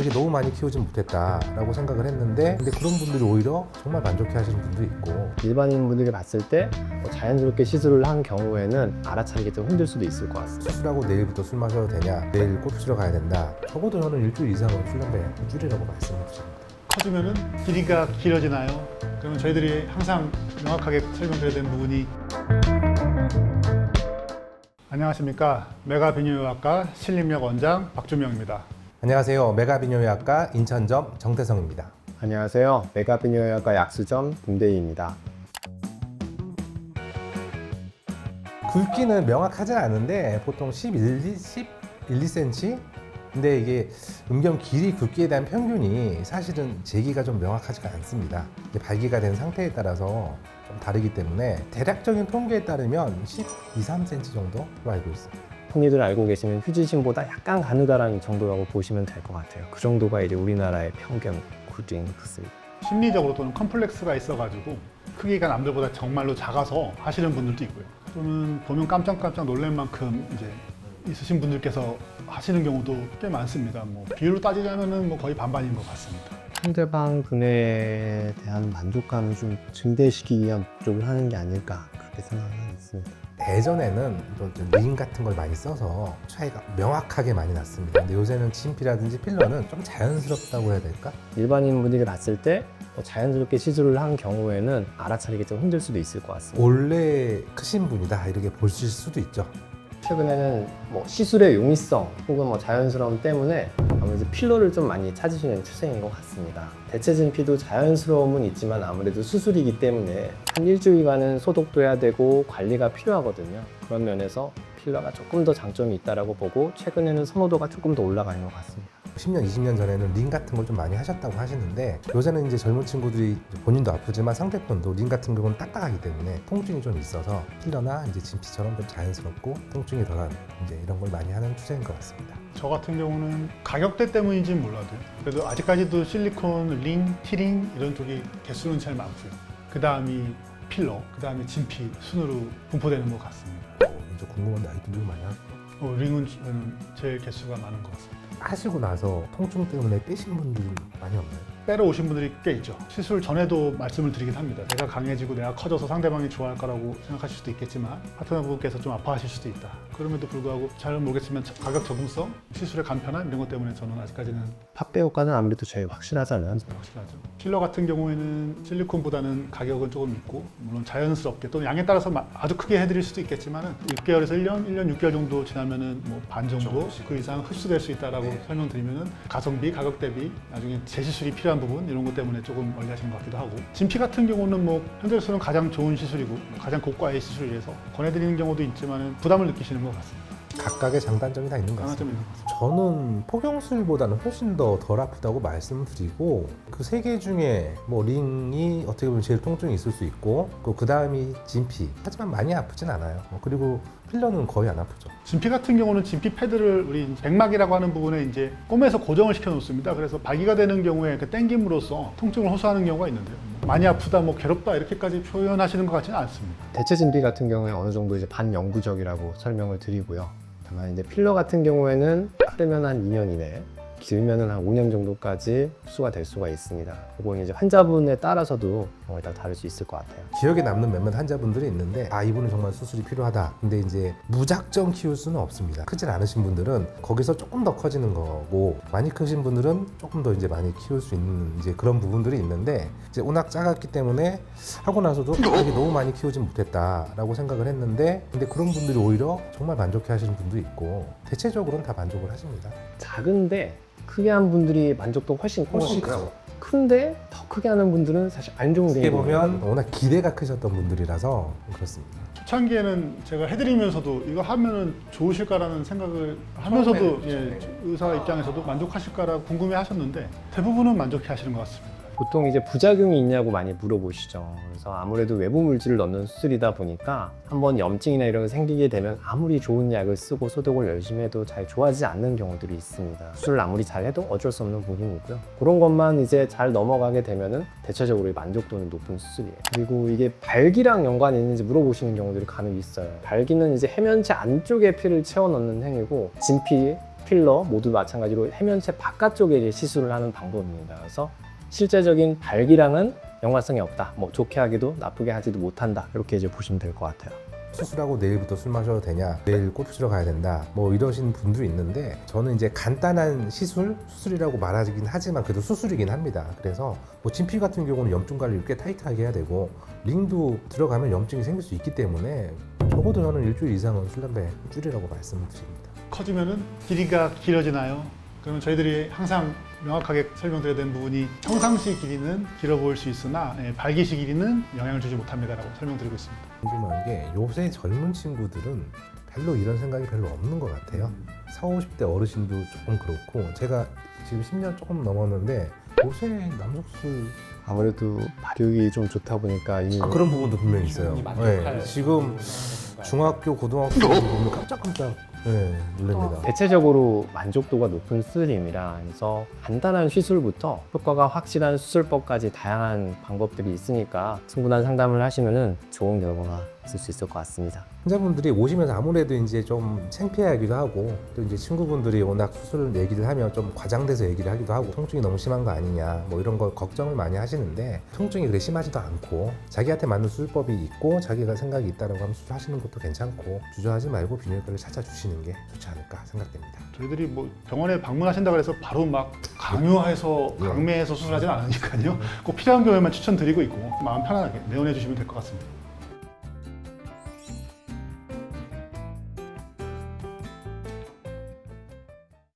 아, 이게 너무 많이 키우진 못했다라고 생각을 했는데 근데 그런 분들이 오히려 정말 만족해 하시는 분도 있고 일반인 분들이 봤을 때뭐 자연스럽게 시술을 한 경우에는 알아차리기 좀 힘들 수도 있을 것 같습니다. 수술하고 내일부터 술 마셔도 되냐 내일 골프 치러 가야 된다 적어도 저는 일주일 이상은 훈련배 줄이라고 말씀을 드립니다 커지면은 길이가 길어지나요? 그러면 저희들이 항상 명확하게 설명드려야 되는 부분이 안녕하십니까 메가 비뇨의학과 신림역 원장 박주명입니다. 안녕하세요 메가비뇨의학과 인천점 정태성입니다 안녕하세요. 메가비뇨의학과 약수점 김대희입니다. 굵기는 명확하진 않은데 보통 11, 10, 1, 2cm? 근데 이게 음경 길이 굵기에 대한 평균이 사실은 제기가 좀 명확하지가 않습니다. 발기가 된 상태에 따라서 좀 다르기 때문에 대략적인 통계에 따르면 12, 3cm 정도로 알고 있습니다. 흔히들 알고 계시는 휴지심보다 약간 가느다란 정도라고 보시면 될 것 같아요. 그 정도가 이제 우리나라의 평균 흑슬. 심리적으로 또는 컴플렉스가 있어가지고 크기가 남들보다 정말로 작아서 하시는 분들도 있고요. 또는 보면 깜짝깜짝 놀랄 만큼 이제 있으신 분들께서 하시는 경우도 꽤 많습니다. 뭐 비율로 따지자면은 뭐 거의 반반인 것 같습니다. 상대방 분에 대한 만족감을 좀 증대시키기 위한 쪽을 하는 게 아닐까 그렇게 생각하고 있습니다. 예전에는 또링 같은 걸 많이 써서 차이가 명확하게 많이 났습니다. 근데 요새는 진피라든지 필러는 좀 자연스럽다고 해야 될까? 일반인 분들이 봤을 때뭐 자연스럽게 시술을 한 경우에는 알아차리기 좀 힘들 수도 있을 것 같습니다. 원래 크신 분이다 이렇게 보실 수도 있죠. 최근에는 뭐 시술의 용이성 혹은 뭐 자연스러움 때문에 아무래도 필러를 좀 많이 찾으시는 추세인 것 같습니다. 대체 진피도 자연스러움은 있지만 아무래도 수술이기 때문에 한 일주일간은 소독도 해야 되고 관리가 필요하거든요. 그런 면에서 필러가 조금 더 장점이 있다라고 보고 최근에는 선호도가 조금 더 올라가는 것 같습니다. 10년, 20년 전에는 링 같은 걸 좀 많이 하셨다고 하시는데 요새는 이제 젊은 친구들이 본인도 아프지만 상대편도 링 같은 경우는 딱딱하기 때문에 통증이 좀 있어서 필러나 이제 진피처럼 좀 자연스럽고 통증이 덜한 이제 이런 걸 많이 하는 추세인 것 같습니다. 저 같은 경우는 가격대 때문인지는 몰라도 그래도 아직까지도 실리콘, 링, 티링 이런 쪽이 개수는 제일 많고요. 그 다음이 필러, 그 다음에 진피 순으로 분포되는 것 같습니다. 어, 이제 궁금한데 아이들도 많이 하죠. 어, 링은 제일 개수가 많은 것 같습니다. 하시고 나서 통증 때문에 빼신 분들이 많이 없나요? 빼러 오신 분들이 꽤 있죠. 시술 전에도 말씀을 드리긴 합니다. 내가 강해지고 내가 커져서 상대방이 좋아할 거라고 생각하실 수도 있겠지만 파트너분께서 좀 아파하실 수도 있다. 그럼에도 불구하고 잘 모르겠지만 가격 적응성, 시술의 간편함 이런 것 때문에 저는 아직까지는 팝배 효과는 아무래도 제일 확실하잖아요. 확실하죠. 필러 같은 경우에는 실리콘보다는 가격은 조금 있고 물론 자연스럽게 또는 양에 따라서 마- 아주 크게 해드릴 수도 있겠지만은 6개월에서 1년, 1년 6개월 정도 지나면은 뭐 반 정도 그 이상 흡수될 수 있다라고 설명드리면은 가성비, 가격 대비 나중에 재시 술이 필요한 부분 이런 것 때문에 조금 멀리하시는 것 같기도 하고 진피 같은 경우는 뭐 현재로서는 가장 좋은 시술이고 가장 고가의 시술이라서 권해드리는 경우도 있지만은 부담을 느끼시는 것 같습니다. 각각의 장단점이 다 있는 것 같습니다. 것 같습니다. 저는 포경술보다는 훨씬 더 덜 아프다고 말씀을 드리고 그 세 개 중에 뭐 링이 어떻게 보면 제일 통증이 있을 수 있고 그 다음이 진피 하지만 많이 아프진 않아요 어, 그리고 필러는 거의 안 아프죠 진피 같은 경우는 진피 패드를 우리 백막이라고 하는 부분에 이제 꿰매서 고정을 시켜 놓습니다. 그래서 발기가 되는 경우에 그 땡김으로써 통증을 호소하는 경우가 있는데요. 뭐 많이 아프다, 뭐 괴롭다 이렇게까지 표현하시는 것 같지는 않습니다. 대체 진피 같은 경우에 어느 정도 이제 반영구적이라고 설명을 드리고요. 다만 이제 필러 같은 경우에는 빠르면 한 2년 이내, 길면은 한 5년 정도까지 흡수가 될 수가 있습니다. 그건 이제 환자분에 따라서도 경우에 따라 다를 수 있을 것 같아요. 기억에 남는 몇몇 환자분들이 있는데 아 이분은 정말 수술이 필요하다 근데 이제 무작정 키울 수는 없습니다 크진 않으신 분들은 거기서 조금 더 커지는 거고 많이 크신 분들은 조금 더 이제 많이 키울 수 있는 이제 그런 부분들이 있는데 이제 워낙 작았기 때문에 하고 나서도 아, 이게 너무 많이 키우진 못했다라고 생각을 했는데 근데 그런 분들이 오히려 정말 만족해 하시는 분도 있고 대체적으로는 다 만족을 하십니다 작은데 크게 한 분들이 만족도 훨씬 훨씬 커요. 큰데 더 크게 하는 분들은 사실 안 좋은 어떻게 경우가 보면 워낙 기대가 크셨던 분들이라서 그렇습니다 초창기에는 제가 해드리면서도 이거 하면은 좋으실까라는 생각을 하면서도 처음에는 예, 그렇죠. 의사 입장에서도 만족하실까라고 궁금해 하셨는데 대부분은 만족해 하시는 것 같습니다. 보통 이제 부작용이 있냐고 많이 물어보시죠. 그래서 아무래도 외부 물질을 넣는 수술이다 보니까 한번 염증이나 이런 게 생기게 되면 아무리 좋은 약을 쓰고 소독을 열심히 해도 잘 좋아지지 않는 경우들이 있습니다. 수술을 아무리 잘 해도 어쩔 수 없는 부분이고요. 그런 것만 이제 잘 넘어가게 되면은 대체적으로 만족도는 높은 수술이에요. 그리고 이게 발기랑 연관이 있는지 물어보시는 경우들이 간혹 있어요. 발기는 이제 해면체 안쪽에 피를 채워 넣는 행위고 진피 필러 모두 마찬가지로 해면체 바깥쪽에 시술을 하는 방법입니다. 그래서 실제적인 발기량은 연관성이 없다. 뭐 좋게 하기도 나쁘게 하지도 못한다. 이렇게 이제 보시면 될 것 같아요. 수술하고 내일부터 술 마셔도 되냐 내일 골프 치러 가야 된다 뭐 이러신 분도 있는데 저는 이제 간단한 시술 수술이라고 말하긴 하지만 그래도 수술이긴 합니다 그래서 뭐 진피 같은 경우는 염증 관리를 꽤 타이트하게 해야 되고 링도 들어가면 염증이 생길 수 있기 때문에 적어도 저는 일주일 이상은 술 담배 줄이라고 말씀드립니다 커지면은 길이가 길어지나요? 그러면 저희들이 항상 명확하게 설명드려야 되는 부분이 평상시 길이는 길어 보일 수 있으나 예, 발기시 길이는 영향을 주지 못합니다라고 설명드리고 있습니다. 궁금한 게 요새 젊은 친구들은 별로 이런 생각이 별로 없는 것 같아요. 40, 50대 어르신도 조금 그렇고 제가 지금 10년 조금 넘었는데 요새 남성술 아무래도 발육이 좀 좋다 보니까 이 아, 그런 부분도 분명히 있어요. 네, 지금 중학교, 고등학교 보면 깜짝깜짝 네, 놀랍니다. 대체적으로 만족도가 높은 수술임이라 그래서 간단한 시술부터 효과가 확실한 수술법까지 다양한 방법들이 있으니까 충분한 상담을 하시면은 좋은 결과가 있을 수 있을 것 같습니다. 환자분들이 오시면서 아무래도 이제 좀 창피하기도 하고 또 이제 친구분들이 워낙 수술 얘기를 하면 좀 과장돼서 얘기를 하기도 하고 통증이 너무 심한 거 아니냐 뭐 이런 걸 걱정을 많이 하시는데 통증이 그렇게 심하지도 않고 자기한테 맞는 수술법이 있고 자기가 생각이 있다라고 하면 수술하시는 것도 괜찮고 주저하지 말고 비뇨기과를 찾아주시는 게 좋지 않을까 생각됩니다. 저희들이 뭐 병원에 방문하신다고 해서 바로 막 강요해서 강매해서 수술하진 않으니까요. 꼭 필요한 경우에만 추천드리고 있고 마음 편안하게 내원해 주시면 될 것 같습니다.